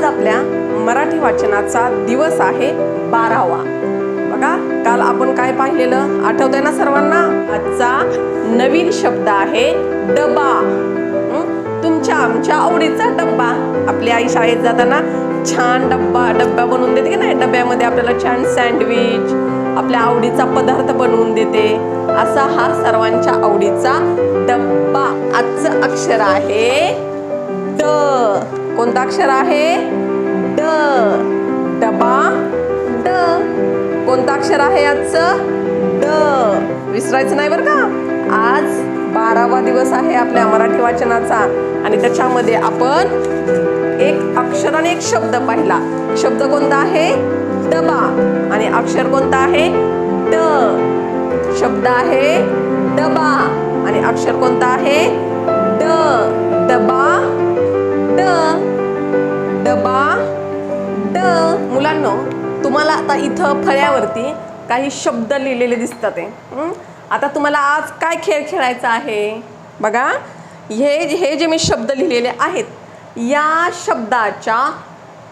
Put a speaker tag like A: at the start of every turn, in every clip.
A: आज आपल्या मराठी वाचनाचा दिवस आहे बारावा. बघा काल आपण काय पाहिलेलं? आठवतंय ना सर्वांना? आजचा नवीन शब्द आहे डबा. तुमच्या आमच्या आवडीचा डब्बा. आपली आई शाळेत जाताना छान डब्बा डब्बा बनवून देते की नाही? डब्यामध्ये आपल्याला छान सँडविच आपल्या आवडीचा पदार्थ बनवून देते. असा हा सर्वांच्या आवडीचा डब्बा. आजचं अक्षर आहे ड कोणतं अक्षर आहे? ड. डबा? ड. कोणतं अक्षर आहे आजचं? ड. विसरायचं नाही बरं का? आज बारावा दिवस आहे आपल्या मराठी वाचनाचा आणि त्याच्यामध्ये आपण एक अक्षर आणि एक शब्द पाहिला. शब्द कोणता आहे? डबा. आणि अक्षर कोणतं आहे? ड. शब्द आहे तुम्हाला आता इथं फळ्यावरती काही शब्द लिहिलेले दिसतात आहे. आता तुम्हाला आज काय खेळ खेळायचा आहे? बघा हे हे जे मी शब्द लिहिलेले आहेत या शब्दाच्या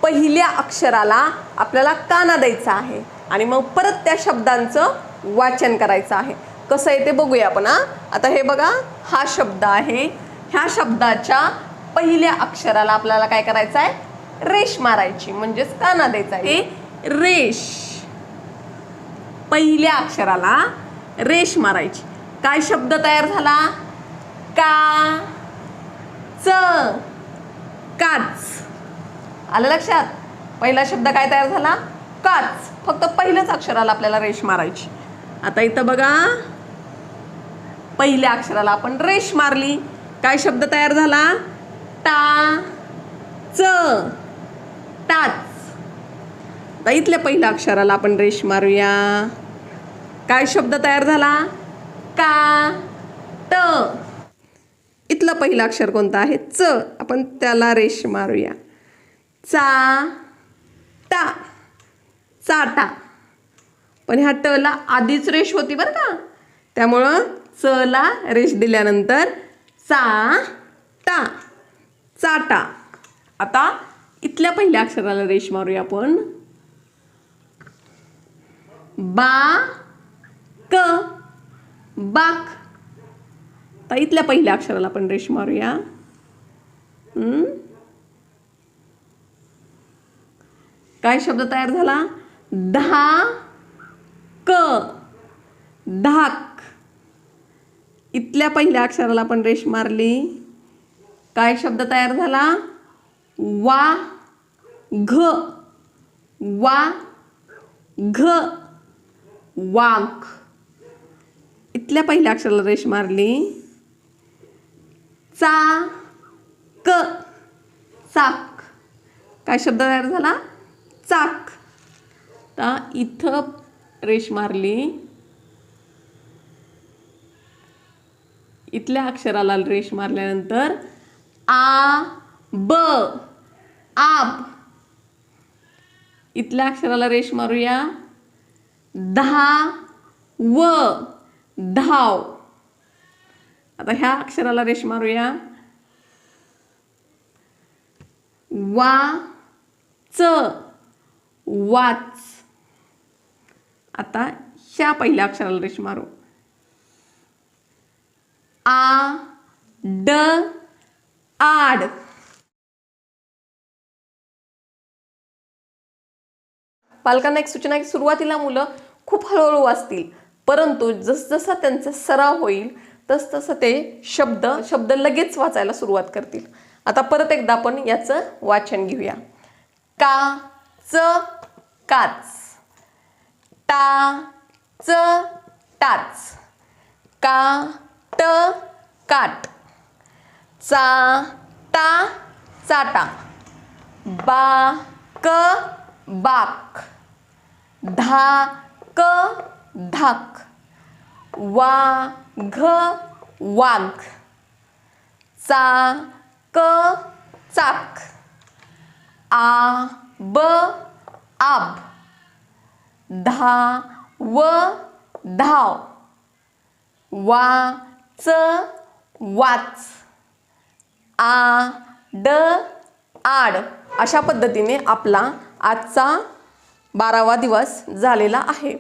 A: पहिल्या अक्षराला आपल्याला काना द्यायचा आहे आणि मग परत त्या शब्दांचं वाचन करायचं आहे. कसं आहे ते बघूया आपण हा? आता हे बघा हा शब्द आहे. ह्या शब्दाच्या पहिल्या अक्षराला आपल्याला काय करायचं आहे? रेश मारायची म्हणजेच काना द्यायचा आहे. हे रेश. पहिल्या अक्षराला रेश मारायची. काय शब्द तयार झाला? का च काच. आलं लक्षात? पहिला शब्द काय तयार झाला? काच. फक्त पहिल्याच अक्षराला आपल्याला रेश मारायची. आता इथं बघा. पहिल्या अक्षराला आपण रेश मारली. काय शब्द तयार झाला? टा च टाच. आता इथल्या पहिल्या अक्षराला आपण रेश मारूया. काय शब्द तयार झाला? का ट इथलं पहिलं अक्षर कोणतं आहे? च. आपण त्याला रेश मारूया. चा टा चाटा. पण ह्या टला आधीच रेश होती बरं का? त्यामुळं चला रेश दिल्यानंतर चा टा चाटा. आता इथल्या पहिल्या अक्षराला रेश मारूया आपण. बा क बाक. आता इथल्या पहिल्या अक्षराला आपण रेश मारूया. हम्म? काय शब्द तयार झाला? दहा क धाक. इथल्या पहिल्या अक्षराला आपण रेश मारली. काय शब्द तयार झाला? वा घ वा घ वाघ. इथल्या पहिल्या अक्षराला रेष मारली. चा क चाक. काय शब्द तयार झाला? चाक. आता इथं रेष मारली. इथल्या अक्षराला रेष मारल्यानंतर आ ब आब. इथल्या अक्षराला रेष मारूया. दहा व धाव. आता ह्या अक्षराला रेश मारूया. वा च वाच. आता ह्या पहिल्या अक्षराला रेश मारू. आ ड आड. पालकांना एक सूचना आहे की सुरुवातीला मुलं खूप हळूहळू वाचतील. परंतु जसजसा त्यांचा सराव होईल तसतसं ते शब्द शब्द लगेच वाचायला सुरुवात करतील. आता परत एकदा आपण याचं वाचन घेऊया. का च काच. टा च टाच. का ट काट. चा टा चाटा. बा क बाक. धा क धाक. वा घ वाघ. चा क चाक. आ ब आब. धा व धाव. वा च वाच. आ ड आड. अशा पद्धतीने आपला आजचा बारावा दिवस झालेला आहे.